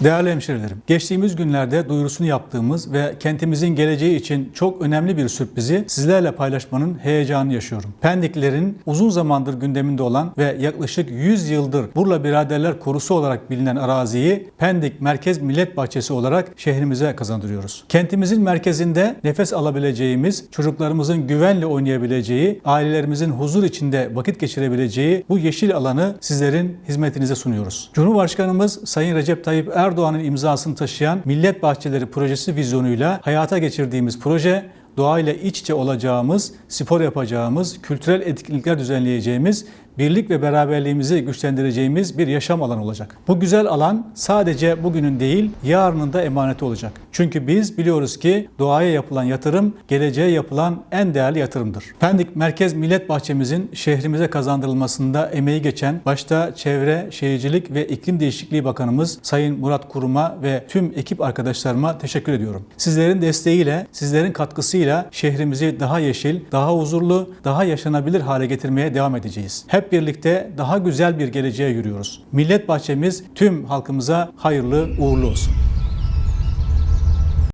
Değerli hemşerilerim, geçtiğimiz günlerde duyurusunu yaptığımız ve kentimizin geleceği için çok önemli bir sürprizi sizlerle paylaşmanın heyecanını yaşıyorum. Pendiklerin uzun zamandır gündeminde olan ve yaklaşık 100 yıldır Burla Biraderler Korusu olarak bilinen araziyi Pendik Merkez Millet Bahçesi olarak şehrimize kazandırıyoruz. Kentimizin merkezinde nefes alabileceğimiz, çocuklarımızın güvenle oynayabileceği, ailelerimizin huzur içinde vakit geçirebileceği bu yeşil alanı sizlerin hizmetinize sunuyoruz. Cumhurbaşkanımız Sayın Recep Tayyip Erdoğan'ın imzasını taşıyan Millet Bahçeleri Projesi vizyonuyla hayata geçirdiğimiz proje doğayla iç içe olacağımız, spor yapacağımız, kültürel etkinlikler düzenleyeceğimiz, birlik ve beraberliğimizi güçlendireceğimiz bir yaşam alanı olacak. Bu güzel alan sadece bugünün değil, yarının da emaneti olacak. Çünkü biz biliyoruz ki doğaya yapılan yatırım, geleceğe yapılan en değerli yatırımdır. Pendik Merkez Millet Bahçemizin şehrimize kazandırılmasında emeği geçen başta Çevre, Şehircilik ve İklim Değişikliği Bakanımız Sayın Murat Kurum'a ve tüm ekip arkadaşlarıma teşekkür ediyorum. Sizlerin desteğiyle, sizlerin katkısıyla şehrimizi daha yeşil, daha huzurlu, daha yaşanabilir hale getirmeye devam edeceğiz. Hep birlikte daha güzel bir geleceğe yürüyoruz. Millet Bahçemiz tüm halkımıza hayırlı uğurlu olsun.